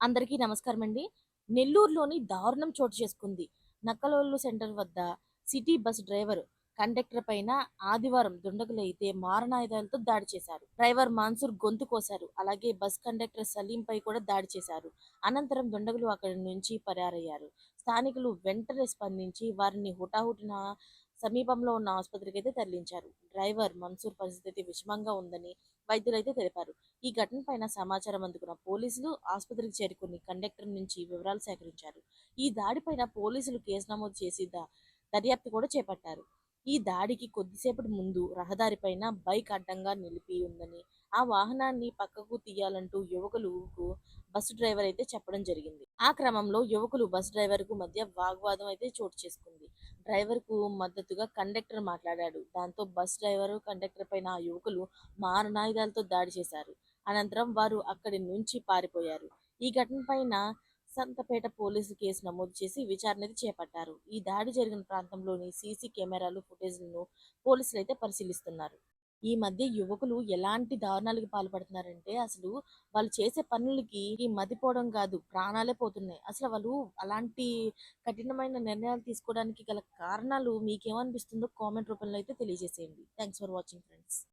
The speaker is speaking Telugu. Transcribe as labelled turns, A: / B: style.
A: అందరికీ నమస్కారం అండి నెల్లూరులోని దారుణం చోటు చేసుకుంది. నక్కలోళ్ళు సెంటర్ వద్ద సిటీ బస్ డ్రైవర్ కండక్టర్ పైన ఆదివారం దుండగులు అయితే మారణాయుధాలతో దాడి చేశారు. డ్రైవర్ మాన్సూర్ గొంతు కోశారు. అలాగే బస్ కండక్టర్ సలీంపై కూడా దాడి చేశారు. అనంతరం దుండగులు అక్కడి నుంచి పరారయ్యారు. స్థానికులు వెంటనే స్పందించి వారిని హుటాహుటిన సమీపంలో ఉన్న ఆసుపత్రికి అయితే తరలించారు. డ్రైవర్ మన్సూర్ పరిస్థితి విషమంగా ఉందని వైద్యులైతే తెలిపారు. ఈ ఘటన పైన సమాచారం అందుకున్న పోలీసులు ఆసుపత్రికి చేరుకుని కండక్టర్ నుంచి వివరాలు సేకరించారు. ఈ దాడిపైన పోలీసులు కేసు నమోదు చేసి దర్యాప్తు కూడా చేపట్టారు. ఈ దాడికి కొద్దిసేపటి ముందు రహదారిపైన బైక్ అడ్డంగా నిలిపి ఉందని ఆ వాహనాన్ని పక్కకు తీయాలంటూ యువకులకు బస్సు డ్రైవర్ అయితే చెప్పడం జరిగింది. ఆ క్రమంలో యువకులు బస్ డ్రైవర్కు మధ్య వాగ్వాదం అయితే చోటు చేసుకుంది. డ్రైవర్కు మద్దతుగా కండక్టర్ మాట్లాడాడు. దాంతో బస్ డ్రైవర్ కండక్టర్ పైన ఆ యువకులు మారణాయుధాలతో దాడి చేశారు. అనంతరం వారు అక్కడి నుంచి పారిపోయారు. ఈ ఘటన పైన సంతపేట పోలీసులు కేసు నమోదు చేసి విచారణ చేపట్టారు. ఈ దాడి జరిగిన ప్రాంతంలోని సీసీ కెమెరాలు ఫుటేజ్లను పోలీసులు అయితే పరిశీలిస్తున్నారు. ఈ మధ్య యువకులు ఎలాంటి దారుణాలకు పాల్పడుతున్నారంటే అసలు వాళ్ళు చేసే పనులకి ఈ మతిపోవడం కాదు ప్రాణాలే పోతున్నాయి. అసలు వాళ్ళు అలాంటి కఠినమైన నిర్ణయాలు తీసుకోవడానికి గల కారణాలు మీకేమనిపిస్తుందో కామెంట్ రూపంలో అయితే తెలియజేసేయండి. Thanks for watching friends.